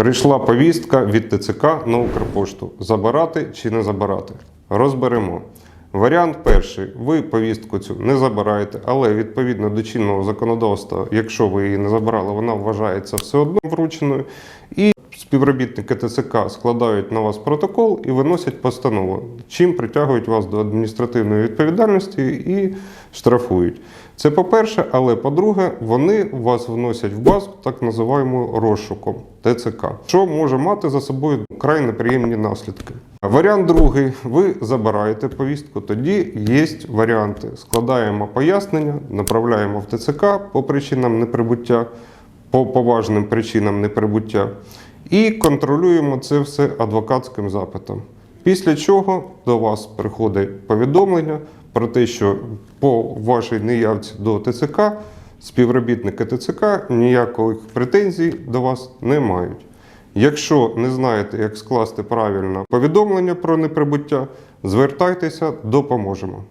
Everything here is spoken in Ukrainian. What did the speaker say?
Прийшла повістка від ТЦК на Укрпошту. Забирати чи не забирати? Розберемо. Варіант перший: ви повістку цю не забираєте, але відповідно до чинного законодавства, якщо ви її не забрали, вона вважається все одно врученою. І співробітники ТЦК складають на вас протокол і виносять постанову, чим притягують вас до адміністративної відповідальності і штрафують. Це по-перше, але по-друге, вони вас вносять в базу так називаємо розшуком ТЦК, що може мати за собою край неприємні наслідки. Варіант другий: ви забираєте повістку, тоді є варіанти. Складаємо пояснення, направляємо в ТЦК по причинам неприбуття, по поважним причинам неприбуття, і контролюємо це все адвокатським запитом. Після чого до вас приходить повідомлення про те, що по вашій неявці до ТЦК співробітники ТЦК ніяких претензій до вас не мають. Якщо не знаєте, як скласти правильно повідомлення про неприбуття, звертайтеся, допоможемо.